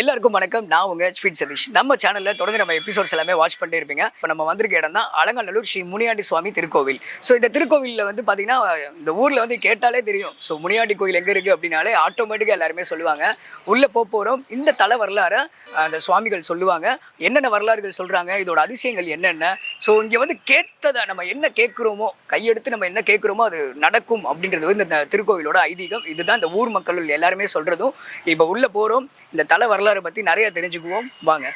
எல்லாருக்கும் வணக்கம். நான் உங்க ஸ்வீட் சதீஷ் நம்ம சேனல்ல தொடர்ந்து நம்ம எபிசோட்ஸ் எல்லாமே வாட்ச் பண்ணிட்டே இருப்பீங்க. இப்போ நம்ம வந்திருக்க இடம் தான் அலங்காநல்லூர் ஸ்ரீ முனியாண்டி சுவாமி திருக்கோவில். ஸோ இந்த திருக்கோவிலில் வந்து பார்த்தீங்கன்னா இந்த ஊரில் வந்து கேட்டாலே தெரியும். ஸோ முனியாண்டி கோயில் எங்கே இருக்குது அப்படின்னாலே ஆட்டோமேட்டிக்காக எல்லாருமே சொல்லுவாங்க. உள்ளே போக போகிறோம் இந்த தலை வரலாறை அந்த சுவாமிகள் சொல்லுவாங்க. என்னென்ன வரலாறுகள் சொல்கிறாங்க இதோட அதிசயங்கள் என்னென்ன? ஸோ இங்கே வந்து கேட்டதை நம்ம என்ன கேட்குறோமோ கையெடுத்து நம்ம என்ன கேட்குறோமோ அது நடக்கும் அப்படின்றது வந்து இந்த திருக்கோவிலோட ஐதீகம். இதுதான் இந்த ஊர் மக்கள் எல்லாருமே சொல்கிறதும் இப்போ உள்ளே போகிறோம் இந்த தலை வரலாறு பற்றி நிறைய தெரிஞ்சுக்குவோம். வாங்க.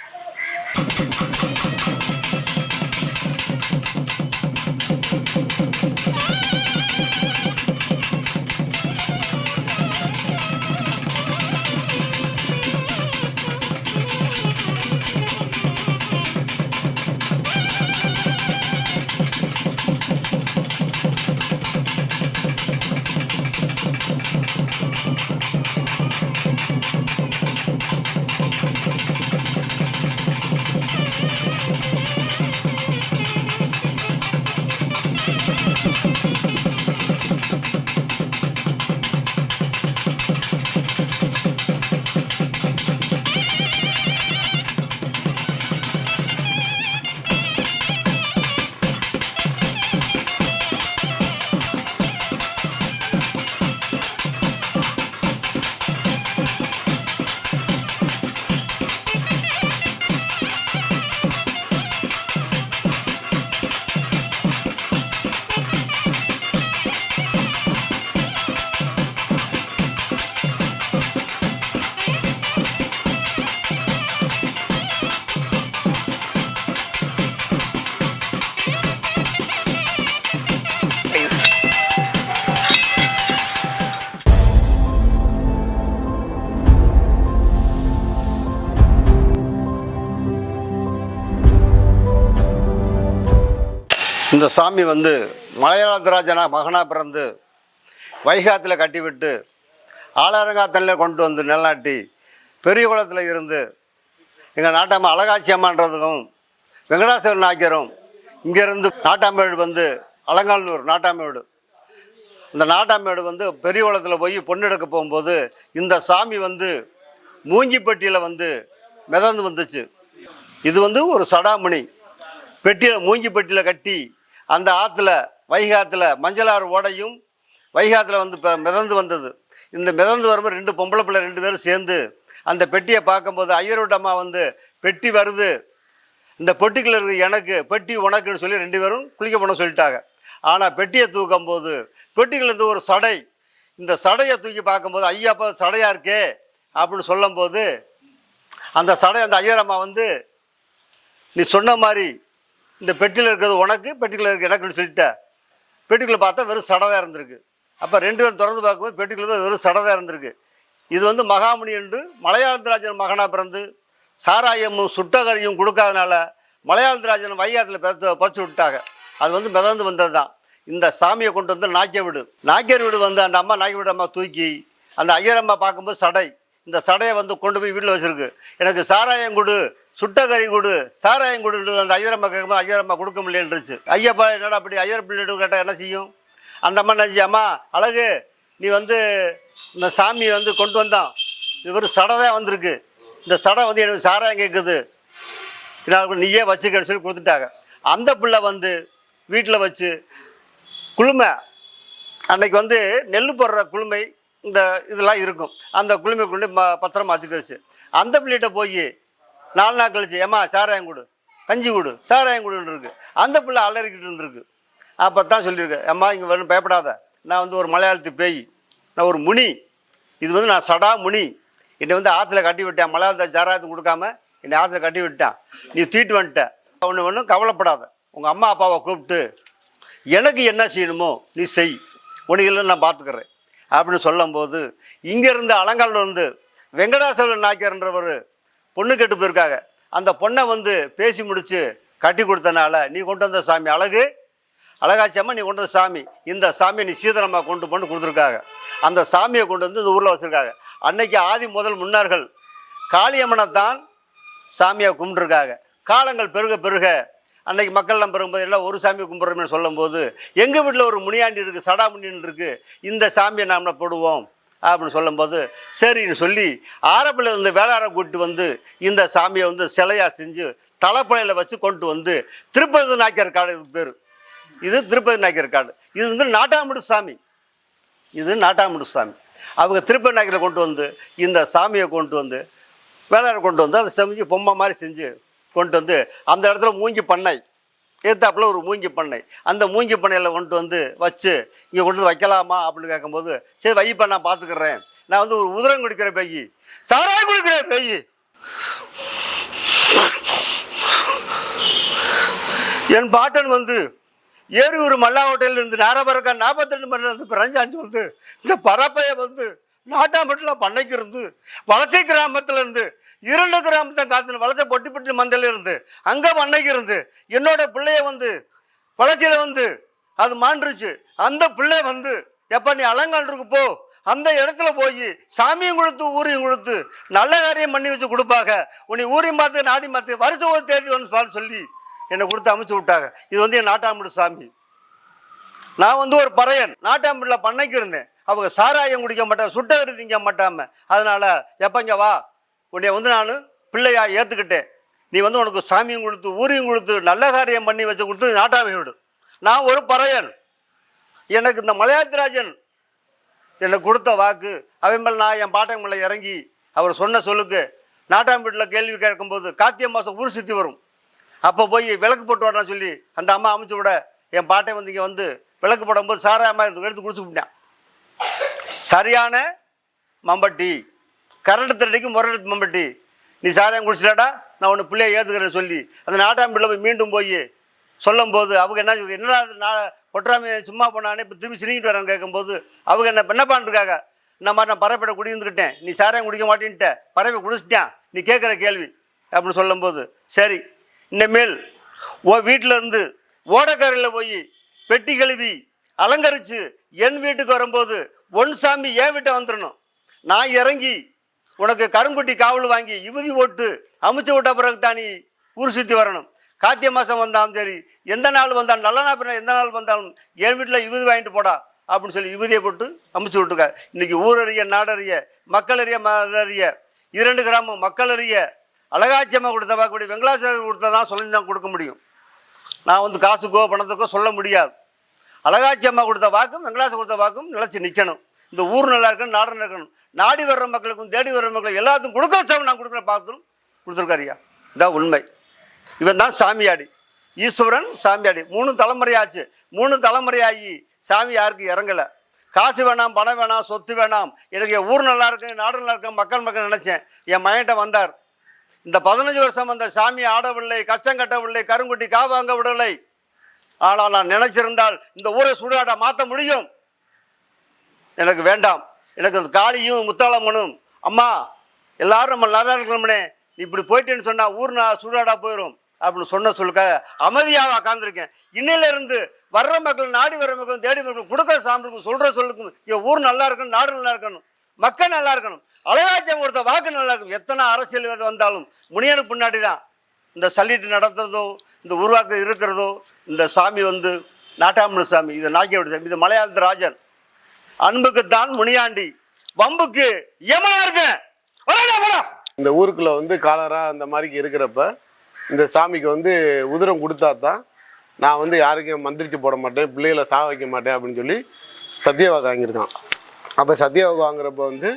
இந்த சாமி வந்து மலையாளத்திராஜனா மகனாக பிறந்து வைகாத்தில் கட்டிவிட்டு ஆலாரங்காத்தனில் கொண்டு வந்து நிலநாட்டி பெரிய குளத்தில் இருந்து எங்கள் நாட்டாம அழகாட்சி அம்மான்றதுக்கும் வெங்கடாசவரன் நாயக்கரும் இங்கேருந்து நாட்டாம்பேடு வந்து அலங்காநல்லூர் நாட்டாம்பேடு இந்த நாட்டாம்பேடு வந்து பெரிய குளத்தில் போய் பொண்ணு எடுக்க போகும்போது இந்த சாமி வந்து மூங்கிப்பட்டியில் வந்து மிதந்து வந்துச்சு. இது வந்து ஒரு சடாமணி பெட்டியில் மூங்கி பெட்டியில் கட்டி அந்த ஆற்றுல வைகாத்தில் மஞ்சளாறு ஓடையும் வைகாத்தில் வந்து இப்போ மிதந்து வந்தது. இந்த மிதந்து வரும்போது ரெண்டு பொம்பளை பிள்ளை ரெண்டு பேரும் சேர்ந்து அந்த பெட்டியை பார்க்கும்போது ஐயரோட்டம்மா வந்து பெட்டி வருது. இந்த பொட்டிக்குள்ள இருக்கு எனக்கு பெட்டி உனக்குன்னு சொல்லி ரெண்டு பேரும் குளிக்க போன சொல்லிட்டாங்க. ஆனால் பெட்டியை தூக்கும் போது பெட்டிக்குள்ள ஒரு சடை. இந்த சடையை தூக்கி பார்க்கும்போது ஐயாப்பா சடையாக இருக்கே? அப்படின்னு சொல்லும்போது அந்த சடை அந்த ஐயரம்மா வந்து நீ சொன்ன மாதிரி இந்த பெட்டியில் இருக்கிறது உனக்கு பெட்டியில் இருக்க எனக்குன்னு சொல்லிட்டேன் பெட்டிக்குள்ள பார்த்தா வெறும் சடதாக இருந்திருக்கு. அப்போ ரெண்டு பேரும் திறந்து பார்க்கும்போது பெட்டிக்குள்ள தான் வெறும் சடதாக இருந்திருக்கு. இது வந்து மகாமுனி என்று மலையாளத்திராஜன் மகனாக பிறந்து சாராயமும் சுட்டகரியும் கொடுக்காதனால மலையாளத்திராஜன் வையாத்தில் பிறத்து பறிச்சு விட்டாங்க. அது வந்து மிதந்து வந்தது தான் இந்த சாமியை கொண்டு வந்து நாக்கிய வீடு. நாக்கியர் வீடு வந்து அந்த அம்மா நாக்கிய வீடு அம்மா தூக்கி அந்த ஐயரம்மா பார்க்கும்போது சடை. இந்த சடையை வந்து கொண்டு போய் வீட்டில் வச்சிருக்கு. எனக்கு சாராயம் கொடு. சுட்டகறி கொடு சாராயம் கொடுத்து அந்த ஐயரம்மா கேட்கும்போது ஐயரம்மா கொடுக்க முடியலன்றுச்சு ஐயப்பா என்னடா அப்படி ஐயர் பிள்ளை கேட்டால் என்ன செய்யும்? அந்த அம்மா நினச்சி அம்மா அழகு நீ வந்து இந்த சாமியை வந்து கொண்டு வந்தான். இவர் சடை தான் வந்திருக்கு. இந்த சடை வந்து எனக்கு சாராயம் கேட்குது. நான் நீயே வச்சுக்கன்னு சொல்லி கொடுத்துட்டாங்க. அந்த பிள்ளை வந்து வீட்டில் வச்சு குளுமை. அன்னைக்கு வந்து நெல் போடுற குளுமை இந்த இதெல்லாம் இருக்கும். அந்த குளுமை கொண்டு ம பத்திரமா வச்சுக்கிடுச்சு அந்த பிள்ளைகிட்ட போய் நாலு நாள் கழிச்சு ஏமா சாராயம் கொடு. கஞ்சி கொடு. சாராயம் கொடுன்னு இருக்கு அந்த பிள்ளை அலறிக்கிட்டு இருந்திருக்கு. அப்போ தான் சொல்லியிருக்கேன் அம்மா இங்கே வரணும் பயப்படாத. நான் வந்து ஒரு மலையாளத்து பேய். நான் ஒரு முனி. இது வந்து நான் சடா முனி. என்னை வந்து ஆற்றுல கட்டி விட்டேன். மலையாளத்தை சாராயத்தை கொடுக்காம என்னை ஆற்றுல கட்டி விட்டான். நீ தீட்டு வந்துட்ட. ஒன்று ஒன்றும் கவலைப்படாத. உங்கள் அம்மா அப்பாவை கூப்பிட்டு எனக்கு என்ன செய்யணுமோ நீ செய். உனக்கு இல்லை நான் பார்த்துக்கிறேன் அப்படின்னு சொல்லும்போது இங்கேருந்து அலங்காலிருந்து இருந்து வெங்கடாசவரன் பொண்ணு கெட்டு போயிருக்காங்க. அந்த பொண்ணை வந்து பேசி முடித்து கட்டி கொடுத்தனால நீ கொண்டு வந்த சாமி அழகு அழகாச்சியம்மா நீ கொண்டு வந்த சாமி. இந்த சாமியை நீ சீதனமாக கொண்டு பண்ணி கொடுத்துருக்காங்க. அந்த சாமியை கொண்டு வந்து இந்த ஊரில் வச்சுருக்காங்க. அன்னைக்கு ஆதி முதல் முன்னார்கள் காளியம்மனை தான் சாமியை கும்பிட்டுருக்காங்க. காலங்கள் பெருக பெருக அன்னைக்கு மக்கள்லாம் பெருகும்போது எல்லாம் ஒரு சாமியை கும்பிட்றோம்னு சொல்லும்போது எங்கள் வீட்டில் ஒரு முனியாண்டி இருக்குது சடாமுனின்னு இருக்குது இந்த சாமியை நாம் போடுவோம். அப்படின்னு சொல்லும்போது சரின்னு சொல்லி ஆரம்பில் இருந்து வேளாரை கூட்டி வந்து இந்த சாமியை வந்து சிலையாக செஞ்சு தலைப்பழையில் வச்சு கொண்டு வந்து திருப்பதி நாயக்கர் காடு பேர். இது திருப்பதி நாயக்கர் காடு. இது வந்து நாட்டாமுடு சாமி. இது நாட்டாமுடு சாமி. அவங்க திருப்பதி நாயக்கரை கொண்டு வந்து இந்த சாமியை கொண்டு வந்து வேளாரை கொண்டு வந்து அதை செஞ்சு பொம்மை மாதிரி செஞ்சு கொண்டு வந்து அந்த இடத்துல மூங்கி பண்ணை. எடுத்தாப்புல ஒரு மூங்கி பண்ணை. அந்த மூங்கி பண்ணையில் கொண்டு வந்து வச்சு இங்கே கொண்டு வந்து வைக்கலாமா? அப்படின்னு கேட்கும்போது சரி வைப்பா நான் பார்த்துக்கிறேன் நான் வந்து ஒரு உதிரம் குடிக்கிற பெய்யி சாராய் குடிக்கிற பெய்யி என் பாட்டன் வந்து ஏரூர் மல்லா ஹோட்டலில் இருந்து நாரபரக்கா நாற்பத்தெண்டு மணி இருந்து பிரஞ்சாஞ்சு வந்து இந்த பரப்பைய வந்து நாட்டாம்பட்டில் பண்ணைக்கு இருந்து வளசை கிராமத்திலேருந்து இரண்டு கிராமத்தை காத்து வளசை பொட்டிப்பட்டி மந்தையில் இருந்து அங்கே பண்ணைக்கு இருந்து என்னோட பிள்ளைய வந்து வளர்ச்சியில் வந்து அது மாண்டுருச்சு. அந்த பிள்ளை வந்து எப்போ நீ அலங்காண்டுக்கு போ அந்த இடத்துல போய் சாமியும் கொடுத்து ஊரையும் கொடுத்து நல்ல காரியம் பண்ணி வச்சு கொடுப்பாங்க உன்னை ஊரையும் பார்த்து நாடி பார்த்து வருஷம் ஒரு தேதி வந்து சொல்லி என்னை கொடுத்து அமைச்சு விட்டாங்க. இது வந்து என் நாட்டாம்பட்டு சாமி. நான் வந்து ஒரு பறையன். நாட்டாம்பட்டில் பண்ணைக்கு இருந்தேன். அவங்க சாராயம் குடிக்க மாட்டாங்க சுட்டகரி திங்க மாட்டாம. அதனால் எப்பங்க வா. உன்னை வந்து நான் பிள்ளையா ஏற்றுக்கிட்டேன் நீ வந்து உனக்கு சாமியும் கொடுத்து ஊரையும் கொடுத்து நல்ல காரியம் பண்ணி வச்சு கொடுத்து நாட்டாமை விடு. நான் ஒரு பறையன். எனக்கு இந்த மலையாத்திராஜன் எனக்கு கொடுத்த வாக்கு அவன் மேலே நான் என் பாட்டன் மேலே இறங்கி அவர் சொன்ன சொல்லுக்கு நாட்டாம் வீட்டில் கேள்வி கேட்கும்போது கார்த்திகை மாதம் ஊர் சுற்றி வரும். அப்போ போய் விளக்கு போட்டு வரேன்னு சொல்லி அந்த அம்மா அமைச்சு விட என் பாட்டை வந்து இங்கே வந்து விளக்கு போடும்போது சாராயமாக அம்மா எடுத்து எடுத்து குடிச்சு விட்டான் சரியான மம்பட்டி. கரண்ட் திருடிக்கு முரட்டு மம்பட்டி. நீ சாதகம் குடிச்சிடாடா நான் உன்னை பிள்ளைய ஏற்றுக்கிறேன்னு சொல்லி. அந்த நாட்டாம்பிள்ள போய் மீண்டும் போய் சொல்லும் போது அவங்க என்ன என்னடா இது நான் ஒட்டுறாம சும்மா போனானே இப்போ திரும்பி சிரிங்கிட்டு வரேன் கேட்கும்போது அவங்க என்ன என்ன பண்ணிருக்காங்க இந்த மாதிரி நான் பறவைப்பட குடியிருந்துக்கிட்டேன். நீ சாராயம் குடிக்க மாட்டேன்ட்ட. பறவை குடிச்சிட்டேன் நீ கேட்குற கேள்வி. அப்படின்னு சொல்லும்போது சரி இனிமேல் ஓ வீட்டில் இருந்து ஓடக்கரையில் போய் பெட்டி கழுவி அலங்கரித்து என் வீட்டுக்கு வரும்போது ஒன் சாமி என் வீட்டை வந்துடணும் நான் இறங்கி உனக்கு கரும்புட்டி காவல் வாங்கி இறுதி ஓட்டு அமுச்சு விட்ட பிறகு தான் நீ ஊர் சுற்றி வரணும். கார்த்திகை மாதம் வந்தாலும் சரி எந்த நாள் வந்தாலும் நல்ல நாள் பின்ன எந்த நாள் வந்தாலும் என் வீட்டில் இவதி வாங்கிட்டு போடா அப்படின்னு சொல்லி இறுதியை போட்டு அமுச்சு விட்டுருக்க. இன்றைக்கி ஊரறிய நாடறிய மக்கள் அறிய மதறிய இரண்டு கிராமம் மக்கள் அறிய அழகாட்சியம்மா கொடுத்த பார்க்கக்கூடிய வெங்கடாச்சலம் கொடுத்ததான் சொல்லி தான் கொடுக்க முடியும். நான் வந்து காசுக்கோ பணத்துக்கோ சொல்ல முடியாது. அழகாட்சி அம்மா கொடுத்த வாக்கும் வெங்கடாச கொடுத்த வாக்கும் நிலச்சி நிற்கணும் இந்த ஊர் நல்லா இருக்கணும் நாடு நல்லா இருக்கணும். நாடி வர்ற மக்களுக்கும் தேடி வர்ற மக்களுக்கும் எல்லாத்துக்கும் கொடுக்க வச்சவன் நான் கொடுக்குற பார்த்துரும் கொடுத்துருக்காருயா இதான் உண்மை. இவன் தான் சாமியாடி. ஈஸ்வரன் சாமியாடி. மூணு தலைமுறையாச்சு மூணு தலைமுறையாகி சாமி யாருக்கு இறங்கலை. காசு வேணாம் பணம் வேணாம் சொத்து வேணாம். எனக்கு என் ஊர் நல்லா இருக்கு நாடு நல்லா இருக்கு மக்கள் மக்கள் நினச்சேன். என் மகன்கிட்ட வந்தார். இந்த பதினஞ்சு வருஷம் அந்த சாமி ஆடவில்லை கச்சம் கட்டவில்லை கருங்குட்டி காவாங்க விடவில்லை ஆனால் நான் நினைச்சிருந்தால் இந்த ஊரை சுடுகாட்டை மாற்ற முடியும். எனக்கு வேண்டாம். எனக்கு அந்த காளியும் முத்தாளம்மனும் அம்மா எல்லாரும் நம்ம நல்லா இருக்கணும்னே நீ இப்படி போயிட்டேன்னு சொன்னால் ஊர் நான் சூடாடா போயிடும் அப்படின்னு சொன்ன சொல்லுக்க அமைதியாக உட்காந்துருக்கேன் இன்னிலிருந்து வர்ற மக்கள் நாடி வர்ற மக்கள் தேடி வர்ற மக்கள் கொடுக்குற சாமிக்கும் சொல்கிற சொல்லுக்கும் என் ஊர் நல்லா இருக்கணும் நாடு நல்லா இருக்கணும் மக்கள் நல்லா இருக்கணும் அழகாச்சியம் கொடுத்த வாக்கு நல்லா இருக்கும் எத்தனை அரசியல் வந்தாலும் முனியனுக்கு பின்னாடி தான் இந்த சல்லிட்டு நடத்துறதோ இந்த உருவாக்க இருக்கிறதோ இந்த சாமி வந்து நாட்டாமணி சாமி இது நாக்கியோட சாமி இது மலையாளத்து ராஜன். அன்புக்குத்தான் முனியாண்டி வம்புக்கு எமனா இருக்கேன். இந்த ஊருக்குள்ள வந்து காலரா அந்த மாதிரி இருக்கிறப்ப இந்த சாமிக்கு வந்து உதிரம் கொடுத்தா தான் நான் வந்து யாருக்கும் மந்திரிச்சு போட மாட்டேன் பிள்ளைகளை சாக வைக்க மாட்டேன் அப்படின்னு சொல்லி சத்தியவாக்கு வாங்கியிருக்கான். அப்போ சத்தியவாக்கு வாங்குறப்ப வந்து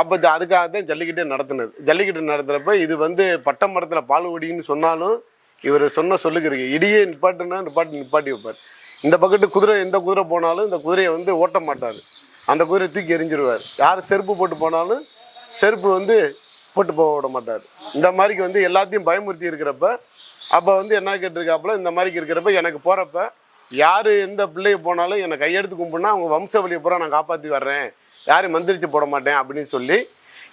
அப்போ அதுக்காக தான் ஜல்லிக்கட்டு நடத்தினது. ஜல்லிக்கட்டு நடத்துகிறப்ப இது வந்து பட்டை மரத்தில் பால் ஒடின்னு சொன்னாலும் இவர் சொன்ன சொல்லுக்கிறீங்க இடியே நிப்பாட்டுனா நிப்பாட்டி நிப்பாட்டி வைப்பார். இந்த பக்கத்து குதிரை எந்த குதிரை போனாலும் இந்த குதிரையை வந்து ஓட்ட மாட்டார். அந்த குதிரையை தூக்கி எரிஞ்சிருவார் யார் செருப்பு போட்டு போனாலும் செருப்பு வந்து போட்டு போக விட மாட்டார். இந்த மாதிரிக்கு வந்து எல்லாத்தையும் பயமுறுத்தி இருக்கிறப்ப அப்போ வந்து என்ன கேட்டிருக்காப்புல இந்த மாதிரிக்கு இருக்கிறப்ப எனக்கு போகிறப்ப யார் எந்த பிள்ளைய போனாலும் என்னை கையெடுத்து கும்பிட்னா அவங்க வம்ச வழியை பூரா நான் காப்பாற்றி வர்றேன். யாரையும் மந்திரிச்சு போட மாட்டேன் அப்படின்னு சொல்லி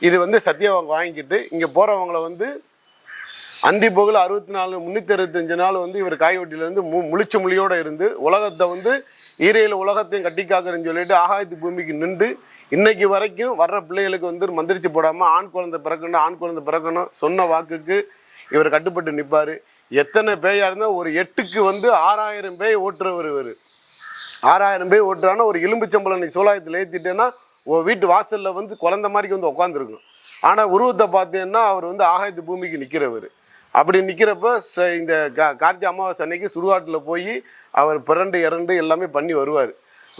இது வந்து சத்தியவாங்க வாங்கிக்கிட்டு இங்கே போகிறவங்கள வந்து அந்தி போகல அறுபத்தி நாலு முந்நூற்றி அறுபத்தஞ்சு நாள் வந்து இவர் காய்வெட்டிலேருந்து மு முழிச்ச மொழியோடு இருந்து உலகத்தை வந்து ஈரையில் உலகத்தையும் கட்டி காக்கிறேன்னு சொல்லிட்டு ஆகாயத்து பூமிக்கு நின்று இன்னைக்கு வரைக்கும் வர்ற பிள்ளைகளுக்கு வந்து மந்திரிச்சு போடாமல் ஆண் குழந்தை பிறக்கணும் ஆண் குழந்தை பிறக்கணும் சொன்ன வாக்குக்கு இவர் கட்டுப்பட்டு நிற்பார் எத்தனை பேயாக இருந்தால் ஒரு எட்டுக்கு வந்து ஆறாயிரம் பேய் ஓட்டுறவர் இவர். ஆறாயிரம் பேர் ஓட்டுறான்னா ஒரு எலும்புச்சம்பளம் நீ சோலாயத்தில் ஏற்றிட்டேன்னா உன் வீட்டு வாசலில் வந்து குழந்த மாதிரி வந்து உட்காந்துருக்கும் ஆனால் உருவத்தை பார்த்தீங்கன்னா அவர் வந்து ஆகாயத்து பூமிக்கு நிற்கிறவர் அப்படி நிற்கிறப்ப ச இந்த கா கார்த்திகை அமாவாசை அன்னைக்கு சுடுகாட்டில் போய் அவர் பிறண்டு இறண்டு எல்லாமே பண்ணி வருவார்.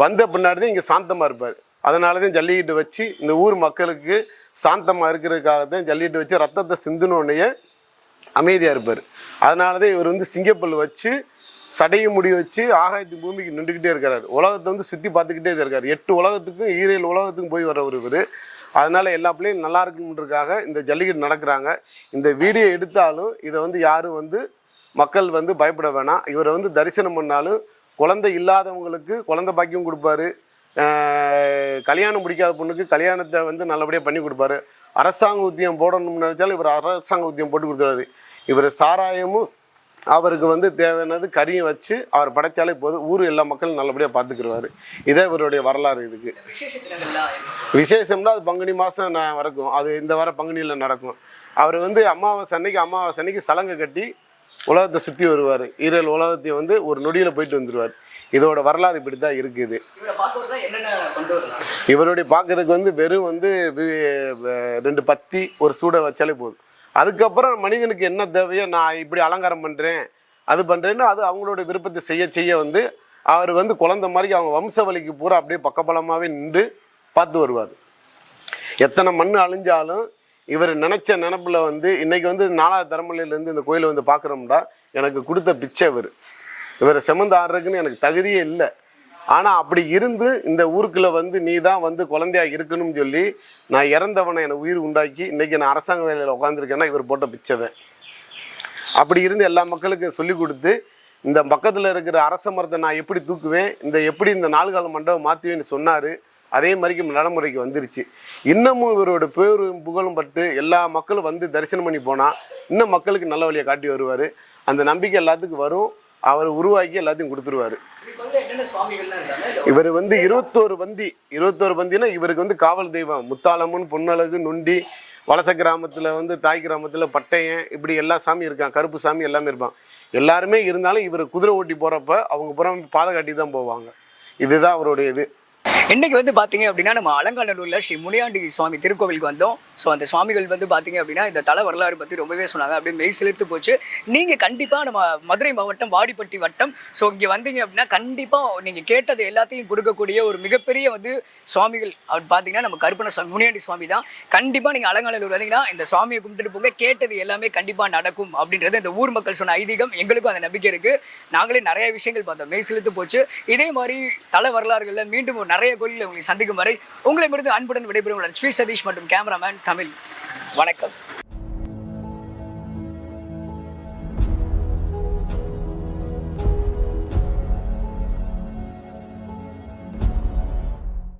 வந்த பின்னாடி தான் இங்கே சாந்தமாக இருப்பார். அதனால தான் ஜல்லிக்கட்டு வச்சு இந்த ஊர் மக்களுக்கு சாந்தமாக இருக்கிறதுக்காக தான் ஜல்லிக்கட்டு வச்சு ரத்தத்தை சிந்தினோடனே அமைதியாக இருப்பார். அதனால தான் இவர் வந்து சிங்கப்பல் வச்சு சடையும் முடி வச்சு ஆகாயத்து பூமிக்கு நின்றுக்கிட்டே இருக்கிறார் உலகத்தை வந்து சுற்றி பார்த்துக்கிட்டே இருக்கார். எட்டு உலகத்துக்கும் ஈரேழு உலகத்துக்கும் போய் வர்றவர் இவர். அதனால் எல்லா பிள்ளையும் நல்லா இருக்குன்றதுக்காக இந்த ஜல்லிக்கட்டு நடக்கிறாங்க. இந்த வீடியோ எடுத்தாலும் இதை வந்து யாரும் வந்து மக்கள் வந்து பயப்பட வேணாம். இவரை வந்து தரிசனம் பண்ணாலும் குழந்தை இல்லாதவங்களுக்கு குழந்தை பாக்கியம் கொடுப்பாரு. கல்யாணம் பிடிக்காத பொண்ணுக்கு கல்யாணத்தை வந்து நல்லபடியாக பண்ணி கொடுப்பாரு. அரசாங்க உத்தியம் போடணும்னு நினச்சாலும் இவர் அரசாங்க உத்தியம் போட்டு கொடுத்துறாரு இவர் சாராயமும் அவருக்கு வந்து தேவையானது கறியும் வச்சு அவர் படைச்சாலே போதும். ஊர் எல்லா மக்களும் நல்லபடியாக பார்த்துக்கிடுவார் இதே இவருடைய வரலாறு இதுக்கு. விசேஷம்னா அது பங்குனி மாதம் நான் நடக்கும் அது இந்த வார பங்குனியில் நடக்கும். அவர் வந்து அமாவாசை அன்னைக்கு அமாவாசை அன்னைக்கு சலங்கை கட்டி உலகத்தை சுற்றி வருவார். ஈரல் உலகத்தையும் வந்து ஒரு நொடியில் போயிட்டு வந்துடுவார் இதோட வரலாறு இப்படி தான் இருக்குது. இவருடைய பார்க்கறதுக்கு வந்து வெறும் வந்து ரெண்டு பத்தி ஒரு சூடை வச்சாலே போதும். அதுக்கப்புறம் மனிதனுக்கு என்ன தேவையோ நான் இப்படி அலங்காரம் பண்ணுறேன் அது பண்ணுறேன்னு அது அவங்களோட விருப்பத்தை செய்ய செய்ய வந்து அவர் வந்து குழந்தை மாதிரி அவங்க வம்சவழிக்கு பூரா அப்படியே பக்கபலமாகவே நின்று பார்த்து வருவார். எத்தனை மண் அழிஞ்சாலும் இவர் நினச்ச நினப்பில் வந்து இன்றைக்கி வந்து நாலாவது தலைமுறையிலேருந்து இந்த கோயிலை வந்து பார்க்குறோம்டா எனக்கு கொடுத்த பிச்சை இவர். இவர் செமந்து ஆடுறதுக்குன்னு எனக்கு தகுதியே இல்லை. ஆனால் அப்படி இருந்து இந்த ஊருக்குள்ளே வந்து நீ தான் வந்து குழந்தையா இருக்கணும்னு சொல்லி நான் இறந்தவனை எனக்கு உயிர் உண்டாக்கி இன்றைக்கி நான் அரசாங்க வேலையில் உட்காந்துருக்கேன்னா இவர் போட்ட பிச்சதை அப்படி இருந்து எல்லா மக்களுக்கும் சொல்லி கொடுத்து இந்த பக்கத்தில் இருக்கிற அரச மரத்தை நான் எப்படி தூக்குவேன் இந்த எப்படி இந்த நாலுகால மண்டபம் மாற்றுவேன்னு சொன்னார். அதே மாதிரிக்கு நடைமுறைக்கு வந்துருச்சு. இன்னமும் இவரோட பேரும் புகழும் பட்டு எல்லா மக்களும் வந்து தரிசனம் பண்ணி போனால் இன்னும் மக்களுக்கு நல்ல வழியை காட்டி வருவார். அந்த நம்பிக்கை எல்லாத்துக்கும் வரும். அவர் உருவாக்கி எல்லாத்தையும் கொடுத்துருவாரு. இவர் வந்து இருபத்தோரு பந்தி இருபத்தோரு பந்தினா இவருக்கு வந்து காவல் தெய்வம். முத்தாளம்மன் பொன்னழகு நொண்டி வலச கிராமத்தில் வந்து தாய் கிராமத்தில் பட்டயம் இப்படி எல்லா சாமி இருக்கான் கருப்பு சாமி எல்லாமே இருப்பான். எல்லாருமே இருந்தாலும் இவர் குதிரை ஓட்டி போகிறப்ப அவங்க புறம் பாதை காட்டி தான் போவாங்க. இதுதான் அவருடைய இது. இன்னைக்கு வந்து பாத்தீங்க அப்படின்னா நம்ம அலங்காநல்லூர்ல ஸ்ரீ முனியாண்டி சுவாமி திருக்கோவிலுக்கு வந்தோம். ஸோ அந்த சுவாமிகள் வந்து பாத்தீங்க அப்படின்னா இந்த தலை வரலாறு பத்தி ரொம்பவே சொன்னாங்க. அப்படியே மெய் செலுத்து போச்சு. நீங்க கண்டிப்பா நம்ம மதுரை மாவட்டம் வாடிப்பட்டி வட்டம். ஸோ இங்க வந்தீங்க அப்படின்னா கண்டிப்பா நீங்க கேட்டது எல்லாத்தையும் கொடுக்கக்கூடிய ஒரு மிகப்பெரிய வந்து சுவாமிகள் அப்படின்னு பாத்தீங்கன்னா நம்ம கருப்பண சுவாமி முனியாண்டி சுவாமி தான். கண்டிப்பா நீங்க அலங்காநல்லூர் வந்தீங்கன்னா இந்த சுவாமியை கும்பிட்டுட்டு போங்க. கேட்டது எல்லாமே கண்டிப்பா நடக்கும் அப்படின்றது இந்த ஊர் மக்கள் சொன்ன ஐதீகம். எங்களுக்கும் அந்த நம்பிக்கை இருக்கு. நாங்களே நிறைய விஷயங்கள் பார்த்தோம். மெய் செலுத்து போச்சு. இதே மாதிரி தலை வரலாறுகளில் மீண்டும் ஒரு நிறைய கோயிலில் உங்களை சந்திக்கும் வரை உங்களிடமிருந்து அன்புடன் விடைபெறும் ஸ்ரீ சதீஷ் மற்றும் கேமராமேன் தமிழ். வணக்கம்.